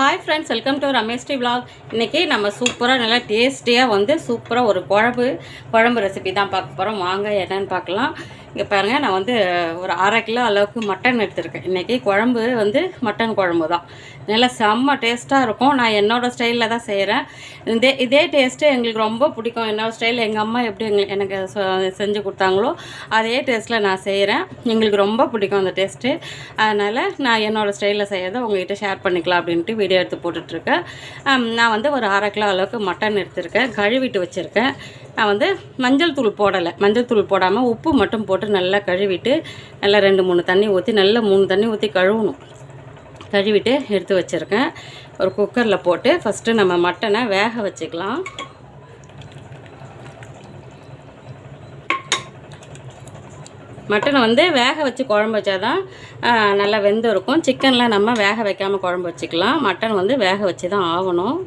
Hi friends welcome to ரமேஷ்டி vlog இன்றைக்கி நம்ம சூப்பராக நல்லா டேஸ்டியாக வந்து சூப்பராக ஒரு குழம்பு குழம்பு ரெசிபி தான் பார்க்க போகிறோம் வாங்க என்னென்னு பார்க்கலாம். இங்கே பாருங்கள் நான் வந்து ஒரு அரை கிலோ அளவுக்கு மட்டன் எடுத்திருக்கேன். இன்றைக்கி குழம்பு வந்து மட்டன் குழம்பு தான். நல்லா செம்ம டேஸ்ட்டாக இருக்கும். நான் என்னோடய ஸ்டைலில் தான் செய்கிறேன் இதே இதே டேஸ்ட்டு எங்களுக்கு ரொம்ப பிடிக்கும். என்னோடய ஸ்டைல் எங்கள் அம்மா எப்படி எங்களுக்கு எனக்கு செஞ்சு கொடுத்தாங்களோ அதே டேஸ்ட்டில் நான் செய்கிறேன் எங்களுக்கு ரொம்ப பிடிக்கும் அந்த டேஸ்ட்டு அதனால் நான் என்னோடய ஸ்டைலில் செய்கிறத உங்ககிட்ட ஷேர் பண்ணிக்கலாம் அப்படின்ட்டு வீடியோ எடுத்து போட்டுட்ருக்கேன் நான் வந்து ஒரு அரை கிலோ அளவுக்கு மட்டன் எடுத்திருக்கேன். கழுவிட்டு வச்சுருக்கேன். நான் வந்து மஞ்சள் தூள் போடலை. மஞ்சள் தூள் போடாமல் உப்பு மட்டும் போட்டு நல்லா கழுவிட்டு நல்லா ரெண்டு மூணு தண்ணி ஊற்றி நல்லா மூணு தண்ணி ஊற்றி கழுவணும். கழுவிட்டு எடுத்து வச்சுருக்கேன். ஒரு குக்கரில் போட்டு ஃபஸ்ட்டு நம்ம மட்டனை வேக வச்சுக்கலாம். மட்டனை வந்து வேக வச்சு குழம்பு வச்சாதான் நல்லா வெந்து இருக்கும் சிக்கனில் நம்ம வேக வைக்காமல் குழம்பு வச்சுக்கலாம். மட்டன் வந்து வேக வச்சு தான் ஆகணும்.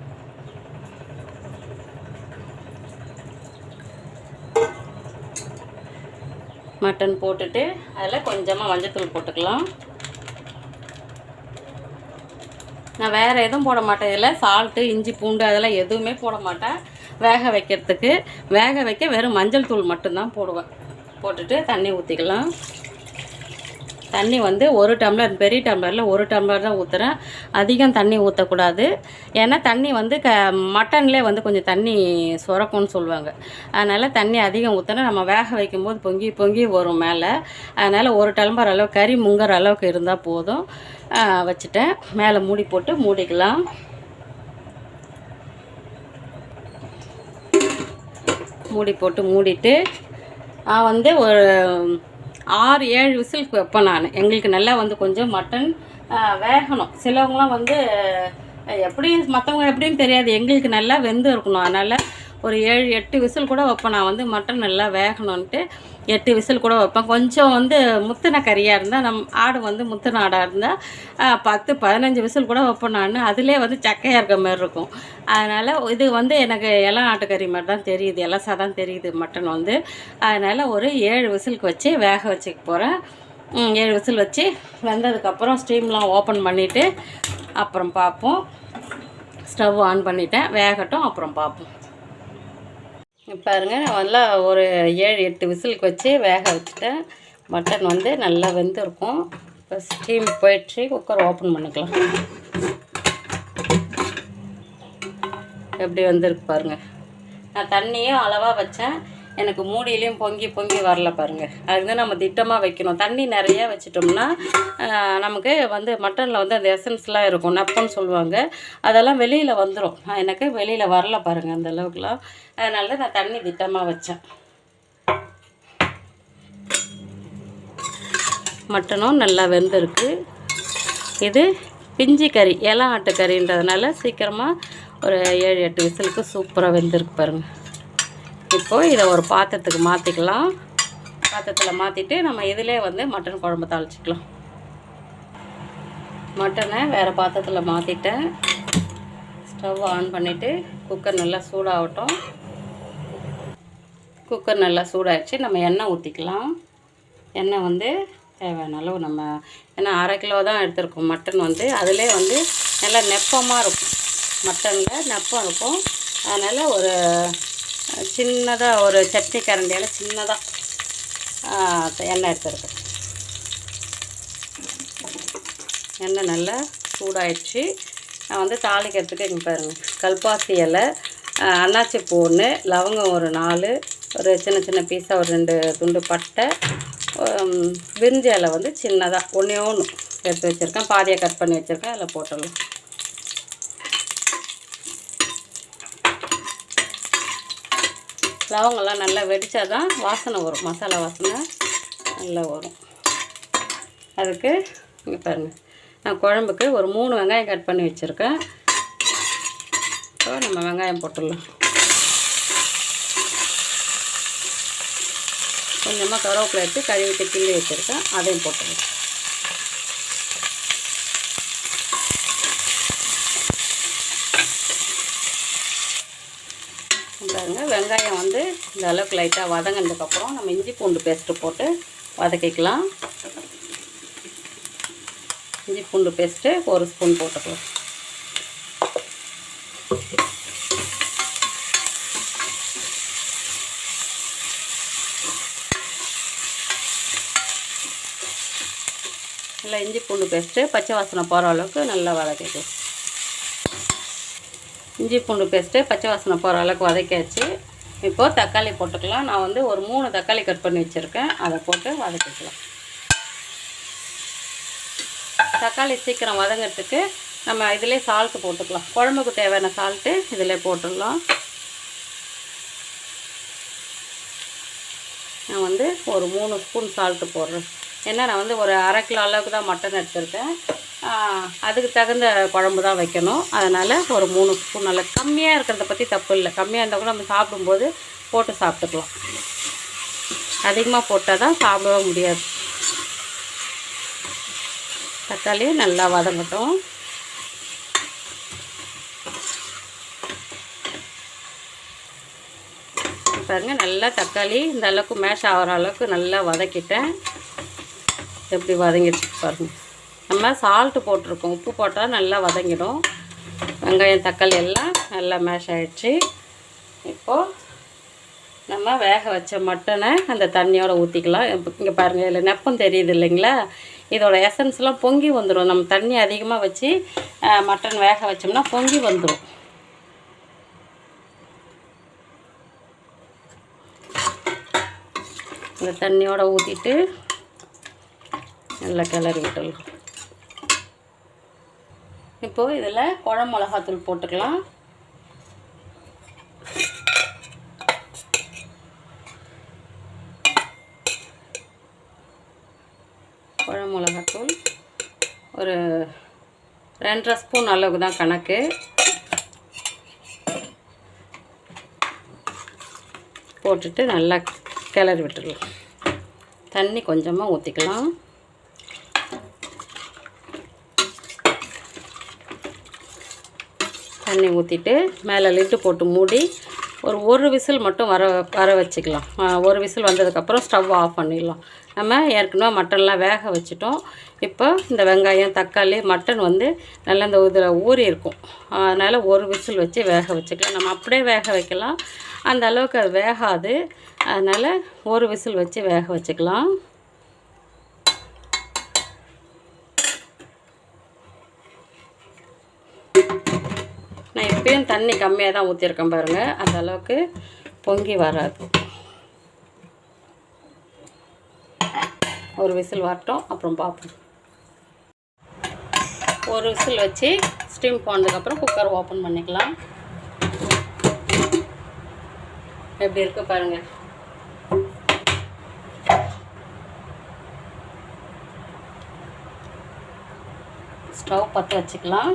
மட்டன் போட்டுட்டு அதில் கொஞ்சமாக மஞ்சத்தூள் போட்டுக்கலாம். நான் வேறு எதுவும் போட மாட்டேன். இதில் சால்ட்டு இஞ்சி பூண்டு அதெல்லாம் எதுவுமே போட மாட்டேன். வேக வைக்கிறதுக்கு வேக வைக்க வெறும் மஞ்சள் தூள் மட்டும்தான் போடுவேன். போட்டுட்டு தண்ணி ஊற்றிக்கலாம் தண்ணி வந்து ஒரு டம்ளர் பெரிய டம்ளரில் ஒரு டம்ளர் தான் ஊற்றுறேன் அதிகம் தண்ணி ஊற்றக்கூடாது ஏன்னா தண்ணி வந்து க மட்டன்லேயே வந்து கொஞ்சம் தண்ணி சுரக்கும்னு சொல்லுவாங்க. அதனால் தண்ணி அதிகம் ஊற்றினா நம்ம வேக வைக்கும்போது பொங்கி பொங்கி வரும் மேலே. அதனால் ஒரு டம்ளர் அளவு கறி முங்குற அளவுக்கு இருந்தால் போதும். வச்சுட்டேன். மேலே மூடி போட்டு மூடிக்கலாம். மூடி போட்டு மூடிட்டு நான் வந்து ஒரு ஆறு ஏழு விசிலுக்கு வைப்பேன் நான். எங்களுக்கு நல்லா வந்து கொஞ்சம் மட்டன் வேகணும். சிலவங்களாம் வந்து எப்படியும் எப்படி மற்றவங்க எப்படின்னு தெரியாது. எங்களுக்கு நல்லா வெந்து இருக்கணும். அதனால் ஒரு ஏழு எட்டு விசில் கூட வைப்பேன். நான் வந்து மட்டன் நல்லா வேகணுன்ட்டு எட்டு விசில் கூட வைப்பேன் கொஞ்சம் வந்து முத்தின கறியாக இருந்தால் நம் ஆடு வந்து முத்தின ஆடாக இருந்தால் பத்து பதினஞ்சு விசில் கூட வைப்பேன் நான். அதிலே வந்து சக்கையாக இருக்க மாதிரி இருக்கும். அதனால் இது வந்து எனக்கு எல்லாம் ஆட்டுக்கறி மாதிரி தான் தெரியுது. எல்லாம் தான் தெரியுது மட்டன் வந்து. அதனால் ஒரு ஏழு விசிலுக்கு வச்சு வேக வச்சுக்க போகிறேன் ஏழு விசில் வச்சு வெந்ததுக்கப்புறம் ஸ்டீம்லாம் ஓப்பன் பண்ணிவிட்டு அப்புறம் பார்ப்போம். ஸ்டவ் ஆன் பண்ணிட்டேன். வேகட்டும் அப்புறம் பார்ப்போம். பாருங்கள் பாருங்க நான் நல்லா ஒரு ஏழு எட்டு விசிலுக்கு வச்சு வேக வச்சுட்டேன். மட்டன் வந்து நல்லா வெந்திருக்கும். இப்போ ஸ்டீம் போயிடுச்சு குக்கர் ஓப்பன் பண்ணிக்கலாம். எப்படி வந்திருக்கு பாருங்க. நான் தண்ணியும் அளவாக வச்சேன். எனக்கு மூடியிலையும் பொங்கி பொங்கி வரல பாருங்கள் அதுதான் நம்ம திட்டமாக வைக்கணும். தண்ணி நிறைய வச்சிட்டோம்னா நமக்கு வந்து மட்டனில் வந்து அந்த எசன்ஸ்லாம் இருக்கும். நப்புன்னு சொல்லுவாங்க. அதெல்லாம் வெளியில் வந்துடும் எனக்கு வெளியில் வரல பாருங்கள் அந்த அளவுக்குலாம். அதனால நான் தண்ணி திட்டமாக வச்சேன். மட்டனும் நல்லா வெந்திருக்கு. இது பிஞ்சி கறி இளம் ஆட்டு கறின்றதுனால சீக்கிரமாக ஒரு ஏழு எட்டு விசிலுக்கு சூப்பராக வெந்திருக்கு பாருங்கள் இப்போது இதை ஒரு பாத்திரத்துக்கு மாற்றிக்கலாம் பாத்திரத்தில் மாற்றிட்டு நம்ம இதிலே வந்து மட்டன் குழம்பு தாளிச்சிக்கலாம். மட்டனை வேறு பாத்திரத்தில் மாற்றிட்டேன் ஸ்டவ் ஆன் பண்ணிவிட்டு குக்கர் நல்லா சூடாகட்டும். குக்கர் நல்லா சூடாகிடுச்சு நம்ம எண்ணெய் ஊற்றிக்கலாம் எண்ணெய் வந்து தேவையான அளவு நம்ம ஏன்னா அரை கிலோ தான் எடுத்துருக்கோம் மட்டன் வந்து. அதிலே வந்து நல்லா நெப்பமாக இருக்கும். மட்டனில் நெப்பம் இருக்கும். அதனால் ஒரு சின்னதாக ஒரு சட்னி கரண்டியால் சின்னதாக எண்ணெய் எடுத்துருக்கேன் எண்ணெய் நல்லா சூடாயிடுச்சு. நான் வந்து தாளிக்கிறதுக்கு இங்கே பாருங்கள் கல்பாசி இலை அன்னாச்சி பூ ஒன்று லவங்கம் ஒரு நாலு ஒரு சின்ன சின்ன பீஸாக ஒரு ரெண்டு துண்டு பட்டை விரிஞ்ச இலை வந்து சின்னதாக ஒன்றே ஒன்று எடுத்து வச்சுருக்கேன். பாதியாக கட் பண்ணி வச்சுருக்கேன் அதில் போட்டுடலாம். லவங்கெல்லாம் நல்லா வெடித்தா தான் வாசனை வரும். மசாலா வாசனை நல்லா வரும். அதுக்கு இங்கே பாருங்கள் நான் குழம்புக்கு ஒரு மூணு வெங்காயம் கட் பண்ணி வச்சுருக்கேன். இப்போ நம்ம வெங்காயம் போட்டுடலாம். கொஞ்சமாக கருவேப்பிலை எடுத்து கழுவிட்டு கிள்ளி வச்சுருக்கேன். அதையும் போட்டுடலாம் பாருங்க வெங்காயம் வந்து இந்த அளவுக்கு லைட்டாக வதங்கினதுக்கப்புறம் நம்ம இஞ்சி பூண்டு பேஸ்ட்டு போட்டு வதக்கிக்கலாம். இஞ்சி பூண்டு பேஸ்ட்டு ஒரு ஸ்பூன் போட்டுக்கலாம். நல்லா இஞ்சி பூண்டு பேஸ்ட்டு பச்சை வாசனை போகிற அளவுக்கு நல்லா வதக்கிக்கலாம். இஞ்சி பூண்டு பேஸ்ட்டு பச்சை வாசனை போகிற அளவுக்கு வதக்கியாச்சு. இப்போது தக்காளி போட்டுக்கலாம். நான் வந்து ஒரு மூணு தக்காளி கட் பண்ணி வச்சுருக்கேன். அதை போட்டு வதக்கிக்கலாம். தக்காளி சீக்கிரம் வதங்கிறதுக்கு நம்ம இதிலே சால்ட்டு போட்டுக்கலாம். குழம்புக்கு தேவையான சால்ட்டு இதில் போட்டுடலாம். நான் வந்து ஒரு மூணு ஸ்பூன் சால்ட்டு போடுறேன். ஏன்னா நான் வந்து ஒரு அரை கிலோ அளவுக்கு தான் மட்டன் எடுத்திருக்கேன். அதுக்கு தகுந்த குழம்பு தான் வைக்கணும். அதனால் ஒரு மூணு ஸ்பூன் நல்லா கம்மியாக இருக்கிறத பற்றி தப்பு இல்லை. கம்மியாக இருந்தால் கூட நம்ம சாப்பிடும்போது போட்டு சாப்பிட்டுக்கலாம். அதிகமாக போட்டால் தான் சாப்பிடவே முடியாது. தக்காளி நல்லா வதங்கட்டும். பாருங்க நல்லா தக்காளி இந்த அளவுக்கு மேஷ் ஆகிற அளவுக்கு நல்லா வதக்கிட்டேன். எப்படி வதங்கிடுச்சு பாருங்கள் நம்ம சால்ட்டு போட்டிருக்கோம். உப்பு போட்டால் நல்லா வதங்கிடும். வெங்காயம் தக்காளி எல்லாம் நல்லா மேஷ் ஆகிடுச்சு இப்போது நம்ம வேக வச்ச மட்டனை அந்த தண்ணியோட ஊற்றிக்கலாம் இங்கே பாருங்கள் இதில் நெப்பம் தெரியுது இல்லைங்களா? இதோட எசன்ஸ்லாம் பொங்கி வந்துடும் நம்ம தண்ணி அதிகமாக வச்சு மட்டன் வேக வச்சோம்னா பொங்கி வந்துடும் இந்த தண்ணியோடு ஊற்றிட்டு நல்லா கிளறி விட்டுடலாம். இப்போது இதில் குழம்பு மிளகாத்தூள் போட்டுக்கலாம். குழம்பு மிளகாத்தூள். ஒரு ரெண்டரை ஸ்பூன் அளவுக்கு தான் கணக்கு. போட்டுட்டு நல்லா கிளறி விட்டுடலாம். தண்ணி கொஞ்சமாக ஊற்றிக்கலாம் தண்ணி ஊற்றிட்டு மேலே லிட்டு போட்டு மூடி ஒரு ஒரு விசில் மட்டும் வர வர வச்சுக்கலாம். ஒரு விசில் வந்ததுக்கப்புறம் ஸ்டவ் ஆஃப் பண்ணிடலாம். நம்ம ஏற்கனவே மட்டன்லாம் வேக வச்சுட்டோம். இப்போ இந்த வெங்காயம் தக்காளி மட்டன் வந்து நல்லா இந்த இதில் ஊறி இருக்கும். அதனால் ஒரு விசில் வச்சு வேக வச்சுக்கலாம். நம்ம அப்படியே வேக வைக்கலாம். அந்த அளவுக்கு அது வேகாது. அதனால் ஒரு விசில் வச்சு வேக வச்சுக்கலாம் நான் இப்பயும் தண்ணி கம்மியாக தான் ஊற்றிருக்கேன் பாருங்கள் அந்த அளவுக்கு பொங்கி வராது. ஒரு விசில் வரட்டும் அப்புறம் பார்ப்போம். ஒரு விசில் வச்சு ஸ்டீம் போனதுக்கப்புறம் குக்கர் ஓப்பன் பண்ணிக்கலாம். எப்படி இருக்குது பாருங்கள் ஸ்டவ் பற்ற வச்சுக்கலாம்.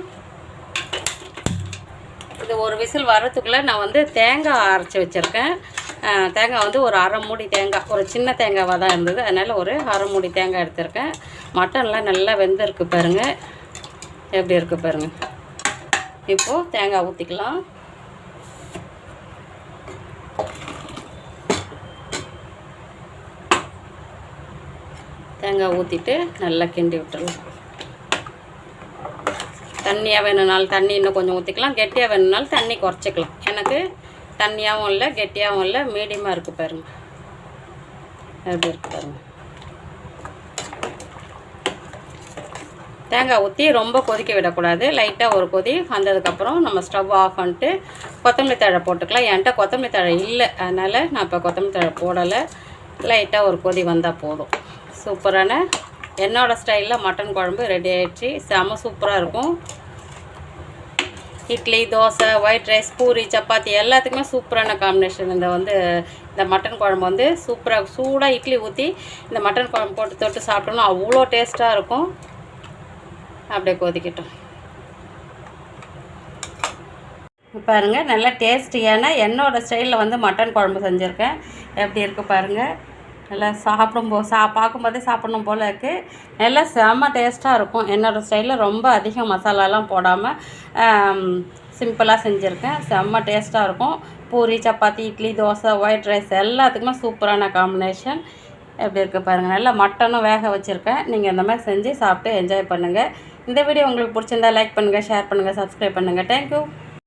இது ஒரு விசில் வர்றதுக்குள்ளே நான் வந்து தேங்காய் அரைச்சி வச்சுருக்கேன். தேங்காய் வந்து ஒரு அரை மூடி தேங்காய் ஒரு சின்ன தேங்காவாக தான் இருந்தது. அதனால் ஒரு அரை மூடி தேங்காய் எடுத்திருக்கேன். மட்டன்லாம் நல்லா வெந்திருக்கு பாருங்கள் எப்படி இருக்குது பாருங்கள் இப்போது தேங்காய் ஊற்றிக்கலாம் தேங்காய் ஊற்றிட்டு நல்லா கிண்டி விட்டுறலாம் தண்ணியாக வேணும்னாலும் தண்ணி இன்னும் கொஞ்சம் ஊற்றிக்கலாம் கெட்டியாக வேணும்னாலும் தண்ணி குறைச்சிக்கலாம். எனக்கு தண்ணியாகவும் இல்லை கெட்டியாகவும் இல்லை மீடியமாக இருக்குது பாருங்க. எப்படி இருக்குது பாருங்க. தேங்காய் ஊற்றி ரொம்ப கொதிக்க விடக்கூடாது. லைட்டாக ஒரு கொதி வந்ததுக்கப்புறம் நம்ம ஸ்டவ் ஆஃப் பண்ணிட்டு கொத்தமல்லி தழை போட்டுக்கலாம். என்கிட்ட கொத்தமல்லி தழை இல்லை. அதனால் நான் இப்போ கொத்தமல்லி தழை போடலை. லைட்டாக ஒரு கொதி வந்தால் போதும். சூப்பரான என்னோடய ஸ்டைலில் மட்டன் குழம்பு ரெடி ஆகிடுச்சு செம சூப்பராக இருக்கும். இட்லி தோசை ஒயிட் ரைஸ் பூரி சப்பாத்தி எல்லாத்துக்குமே சூப்பரான காம்பினேஷன் இந்த வந்து இந்த மட்டன் குழம்பு வந்து சூப்பராக சூடாக இட்லி ஊற்றி இந்த மட்டன் குழம்பு போட்டு தொட்டு சாப்பிட்டோம்னா அவ்வளோ டேஸ்ட்டாக இருக்கும். அப்படியே கொதிக்கட்டும். பாருங்கள் நல்லா டேஸ்டியான என்னோடய ஸ்டைலில் வந்து மட்டன் குழம்பு செஞ்சுருக்கேன். எப்படி இருக்குது பாருங்கள் நல்லா சாப்பிடும் போ சா பார்க்கும்போதே சாப்பிடணும் போல் இருக்குது நல்லா செம்ம டேஸ்ட்டாக இருக்கும். என்னோடய ஸ்டைலில் ரொம்ப அதிக மசாலாலாம் போடாமல் சிம்பிளாக செஞ்சுருக்கேன். செம்ம டேஸ்ட்டாக இருக்கும். பூரி சப்பாத்தி இட்லி தோசை ஒயிட் ரைஸ் எல்லாத்துக்குமே சூப்பரான காம்பினேஷன். எப்படி இருக்குது பாருங்கள் நல்லா மட்டனும் வேக வச்சுருக்கேன். நீங்கள் இந்த மாதிரி செஞ்சு சாப்பிட்டு என்ஜாய் பண்ணுங்கள் இந்த வீடியோ உங்களுக்கு பிடிச்சிருந்தா லைக் பண்ணுங்கள் ஷேர் பண்ணுங்கள் சப்ஸ்கிரைப் பண்ணுங்கள் தேங்க்யூ